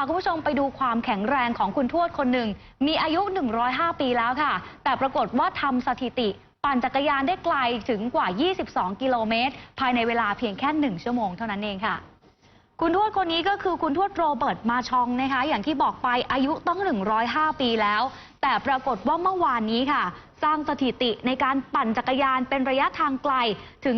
าคุณผู้ชมไปดูความแข็งแรงของคุณทวดคนหนึ่ง มีอายุ 105 ปีแล้วค่ะ แต่ปรากฏว่าทำสถิติ ปั่นจักรยานได้ไกลถึงกว่า 22 กิโลเมตร ภายในเวลาเพียงแค่ 1 ชั่วโมงเท่านั้นเองค่ะ คุณทวดคนนี้ก็คือคุณทวดโรเบิร์ตมาชองนะคะ อย่างที่บอกไปอายุต้อง 105 ปีแล้ว แต่ปรากฏว่าเมื่อวานนี้ค่ะ สร้างสถิติในการปั่นจักรยานเป็นระยะทางไกลถึง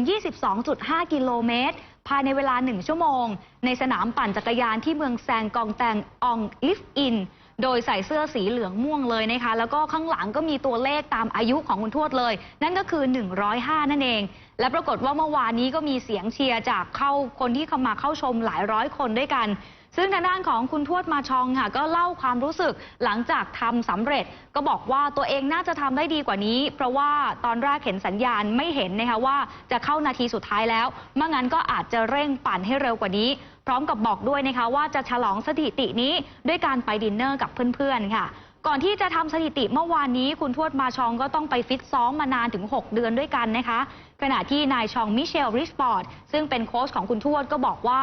22.5 กิโลเมตร ภายในเวลา 1 ชั่วโมง ในสนามปั่นจักรยานที่เมืองแซงกองแตงอองลิฟอิน โดยใส่เสื้อสีเหลืองม่วงเลยนะคะ แล้วก็ข้างหลังก็มีตัวเลขตามอายุของคุณทวดเลย นั่นก็คือ 105 นั่นเอง และปรากฏว่าเมื่อวานนี้ก็มีเสียงเชียร์จากเข้าคนที่เข้ามาเข้าชมหลายร้อยคนด้วยกัน ซึ่งทางด้านของคุณทวดมาชองค่ะ ก็เล่าความรู้สึกหลังจากทำสำเร็จ ก็บอกว่าตัวเองน่าจะทำได้ดีกว่านี้ เพราะว่าตอนแรกเห็นสัญญาณไม่เห็นนะคะว่าจะเข้านาทีสุดท้ายแล้วไม่งั้นก็อาจจะเร่งปั่นให้เร็วกว่านี้ พร้อมกับบอกด้วยนะคะว่าจะฉลองสถิตินี้ด้วยการไปดินเนอร์กับเพื่อนๆค่ะ ก่อนที่จะทำสถิติเมื่อวานนี้คุณทวดมาชองก็ต้องไปฟิตซ้อมมานานถึง 6 เดือนด้วยกันนะคะ ขณะที่นายชองมิเชลริชปอร์ดซึ่งเป็นโค้ชของคุณทวดก็บอกว่า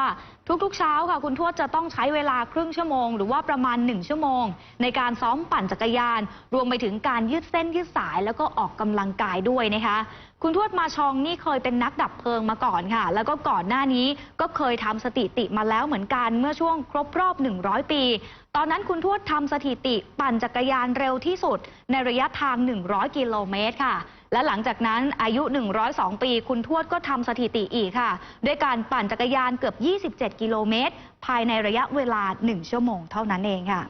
ทุกๆ เช้าค่ะ คุณทวดจะต้องใช้เวลาครึ่งชั่วโมง หรือว่าประมาณ 1 ชั่วโมง ในการซ้อมปั่นจักรยาน รวมไปถึงการยืดเส้นยืดสายแล้วก็ออกกำลังกายด้วยนะคะ คุณทวดมาชองนี่เคยเป็นนักดับเพลิงมาก่อนค่ะ แล้วก็ก่อนหน้านี้ก็เคยทำสถิติมาแล้วเหมือนกันเมื่อช่วงครบรอบ 100 ปี ตอนนั้นคุณทวดทำสถิติปั่นจักรยานเร็วที่สุด ในระยะทาง 100 กิโลเมตรค่ะ และหลังจากนั้นอายุ 102 ปี คุณทวดก็ทำสถิติอีกค่ะ ด้วยการปั่นจักรยานเกือบ 27 กิโลเมตร ภายในระยะเวลา 1 ชั่วโมงเท่านั้นเองค่ะ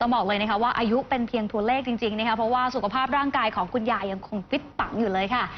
ต้องบอกเลยนะคะว่าอายุเป็นเพียงตัวเลขจริงๆนะคะเพราะว่าสุขภาพร่างกายของคุณยายยังคงฟิตปังอยู่เลยค่ะ